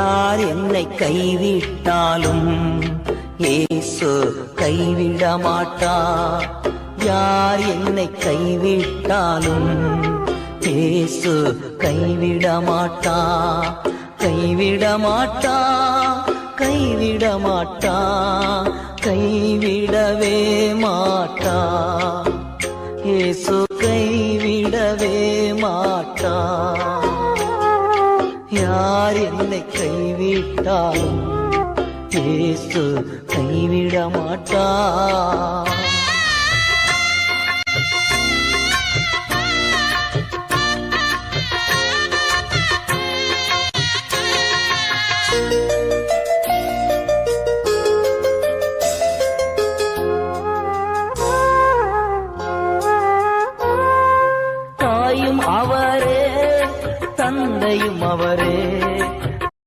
யார் என்னை கைவிட்டாலும் ஏசு கைவிட மாட்டார் யார் என்னை கைவிட்டாலும் ஏசு கைவிட மாட்டா கைவிட மாட்டா கைவிட மாட்டா கைவிடவே மாட்டா. ஏசு கைவிடவே மாட்டா. யார் என்னை கைவிட்டால்? இயேசு கைவிட மாட்டார் தாயும் அவரை தந்தையும் அவரே.